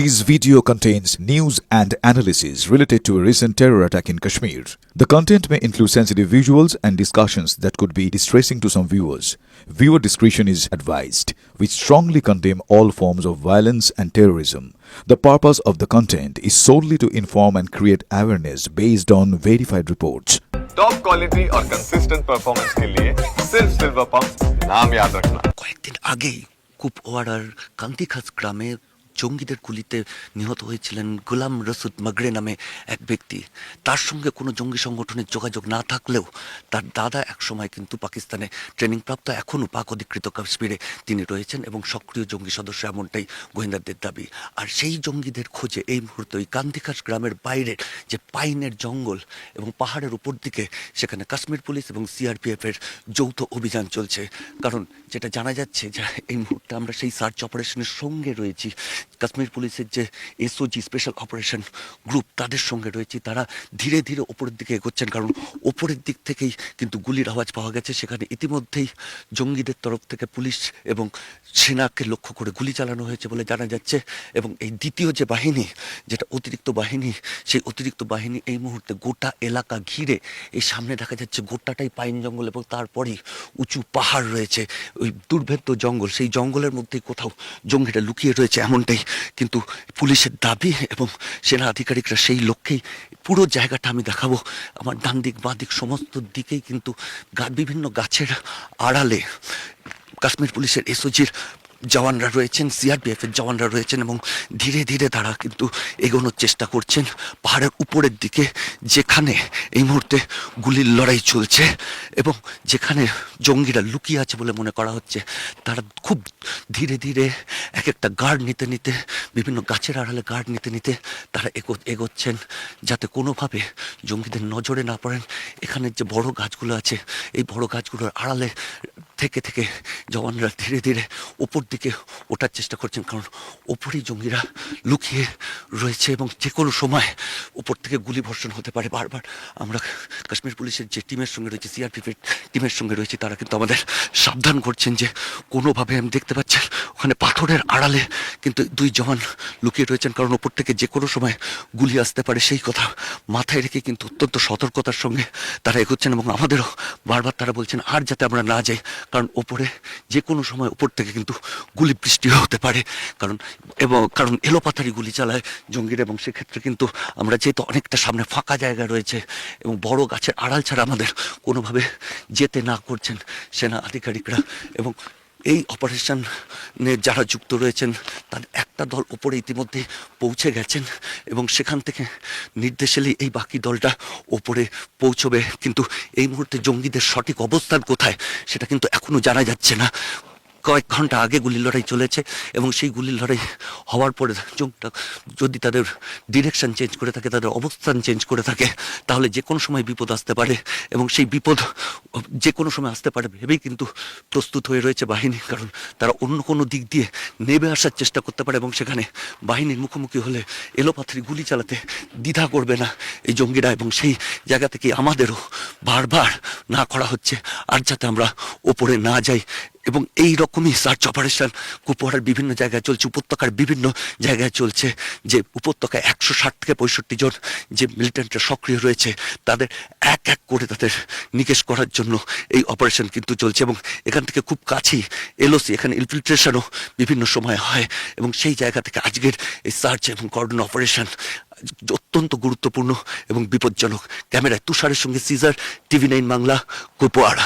This video contains news and analysis related to a recent terror attack in Kashmir. The content may include sensitive visuals and discussions that could be distressing to some viewers. Viewer discretion is advised. We strongly condemn all forms of violence and terrorism. The purpose of the content is solely to inform and create awareness based on verified reports. Top quality और consistent performance के लिए सिर्फ silver pump नाम याद रखना কয়েকদিন আগেই কুপওয়াড়ার কান্তিখাস গ্রামে জঙ্গিদের গুলিতে নিহত হয়েছিলেন গোলাম রসুদ মাগরে নামে এক ব্যক্তি। তার সঙ্গে কোনো জঙ্গি সংগঠনের যোগাযোগ না থাকলেও তার দাদা একসময় কিন্তু পাকিস্তানে ট্রেনিংপ্রাপ্ত, এখনও পাক অধিকৃত কাশ্মীরে তিনি রয়েছেন এবং সক্রিয় জঙ্গি সদস্য এমনটাই গোয়েন্দাদের দাবি। আর সেই জঙ্গিদের খোঁজে এই মুহূর্তে ওই কান্তিখাস গ্রামের বাইরের যে পাইনের জঙ্গল এবং পাহাড়ের উপর দিকে সেখানে কাশ্মীর পুলিশ এবং সিআরপিএফ এর যৌথ অভিযান চলছে। কারণ যেটা জানা যাচ্ছে যে এই মুহূর্তে আমরা সেই সার্চ অপারেশনের সঙ্গে রয়েছি কাশ্মীর পুলিশের যে এসওজি স্পেশাল অপারেশন গ্রুপ তাদের সঙ্গে রয়েছি, তারা ধীরে ধীরে ওপরের দিকে এগোচ্ছেন। কারণ ওপরের দিক থেকেই কিন্তু গুলির আওয়াজ পাওয়া গেছে। সেখানে ইতিমধ্যেই জঙ্গিদের তরফ থেকে পুলিশ এবং সেনাকে লক্ষ্য করে গুলি চালানো হয়েছে বলে জানা যাচ্ছে। এবং এই দ্বিতীয় যে বাহিনী, যেটা অতিরিক্ত বাহিনী, সেই অতিরিক্ত বাহিনী এই মুহূর্তে গোটা এলাকা ঘিরে এই সামনে দেখা যাচ্ছে গোটাটাই পাইন জঙ্গল এবং তারপরেই উঁচু পাহাড় রয়েছে। ওই দুর্ভেদ্য জঙ্গল, সেই জঙ্গলের মধ্যেই কোথাও জঙ্গিটা লুকিয়ে রয়েছে এমনটাই কিন্তু পুলিশের দাবি এবং সেনা আধিকারিকরা সেই লক্ষ্যেই পুরো জায়গাটা আমি দেখাবো। আমার ডান দিক বাঁ দিক সমস্ত দিকেই কিন্তু বিভিন্ন গাছের আড়ালে কাশ্মীর পুলিশের এসওজির জওয়ানরা রয়েছেন সিআরপিএফ এর জওয়ানরা রয়েছেন এবং ধীরে ধীরে তারা কিন্তু এগোনোর চেষ্টা করছেন। পাহাড়ের উপরের দিকে যেখানে এই মুহূর্তে গুলির লড়াই চলছে এবং যেখানে জঙ্গিরা লুকিয়ে আছে বলে মনে করা হচ্ছে, তারা খুব ধীরে ধীরে এক একটা গার্ড নিতে নিতে, বিভিন্ন গাছের আড়ালে গার্ড নিতে নিতে তারা এগো, এগোচ্ছেন যাতে কোনোভাবে জঙ্গিদের নজরে না পড়েন। এখানের যে বড় গাছগুলো আছে, এই বড় গাছগুলোর আড়ালে থেকে থেকে জওয়ানরা ধীরে ধীরে ওপর দিকে ওঠার চেষ্টা করছেন, কারণ ওপরেই জঙ্গিরা লুকিয়ে রয়েছে এবং যে কোনো সময় ওপর থেকে গুলি বর্ষণ হতে পারে। বারবার আমরা কাশ্মীর পুলিশের যে টিমের সঙ্গে রয়েছে সিআরপিএফের টিমের সঙ্গে রয়েছে, তারা কিন্তু আমাদের সাবধান করছেন যে কোনোভাবে আমি দেখতে পাচ্ছেন ওখানে পাথরের আড়ালে কিন্তু দুই জওয়ান লুকিয়ে রয়েছেন, কারণ ওপর থেকে যে কোনো সময় গুলি আসতে পারে। সেই কথা মাথায় রেখে কিন্তু অত্যন্ত সতর্কতার সঙ্গে তারা এগোচ্ছেন এবং আমাদেরও বারবার তারা বলছেন, আর যাতে আমরা না যাই কারণ ওপরে যে কোনো সময় ওপর থেকে কিন্তু গুলি বৃষ্টি হতে পারে। কারণ এবং কারণ এলোপাথারি গুলি চালায় জঙ্গিরা এবং সেক্ষেত্রে কিন্তু আমরা যেহেতু অনেকটা সামনে ফাঁকা জায়গা রয়েছে এবং বড় গাছের আড়াল ছাড়া আমাদের কোনোভাবে যেতে না করছেন সেনা আধিকারিকরা এবং এই অপারেশনে যারা যুক্ত রয়েছেন, তার একটা দল ওপরে ইতিমধ্যে পৌঁছে গেছেন এবং সেখান থেকে নির্দেশ এলেই এই বাকি দলটা ওপরে পৌঁছবে। কিন্তু এই মুহূর্তে জঙ্গিদের সঠিক অবস্থান কোথায়, সেটা কিন্তু এখনও জানা যাচ্ছে না। কয়েক ঘণ্টা আগে গুলির লড়াই চলেছে এবং সেই গুলির লড়াই হওয়ার পরে জঙ্গিটা যদি তাদের ডিরেকশন চেঞ্জ করে থাকে, তাদের অবস্থান চেঞ্জ করে থাকে, তাহলে যে কোনো সময় বিপদ আসতে পারে এবং সেই বিপদ যে কোনো সময় আসতে পারে ভেবেই কিন্তু প্রস্তুত হয়ে রয়েছে বাহিনী, কারণ তারা অন্য কোনো দিক দিয়ে নেবে আসার চেষ্টা করতে পারে এবং সেখানে বাহিনীর মুখোমুখি হলে এলোপাথারি গুলি চালাতে দ্বিধা করবে না এই জঙ্গিরা এবং সেই জায়গা থেকে আমাদেরও বারবার না করা হচ্ছে, আর যাতে আমরা ওপরে না যাই এবং এই রকমই সার্চ অপারেশন কুপোয়াড়ার বিভিন্ন জায়গায় চলছে, উপত্যকার বিভিন্ন জায়গায় চলছে, যে উপত্যকায় একশো ষাট থেকে পঁয়ষট্টি জন যে মিলিটেন্টরা সক্রিয় রয়েছে, তাদের এক এক করে তাদের নিকেশ করার জন্য এই অপারেশন কিন্তু চলছে এবং এখান থেকে খুব কাছেই এলওসি, এখানে ইনফিল্ট্রেশনও বিভিন্ন সময় হয় এবং সেই জায়গা থেকে আজকের এই সার্চ এবং কর্ডন অপারেশন অত্যন্ত গুরুত্বপূর্ণ এবং বিপজ্জনক। ক্যামেরায় তুষারের সঙ্গে সিজার টিভি নাইন বাংলা কুপোয়াড়া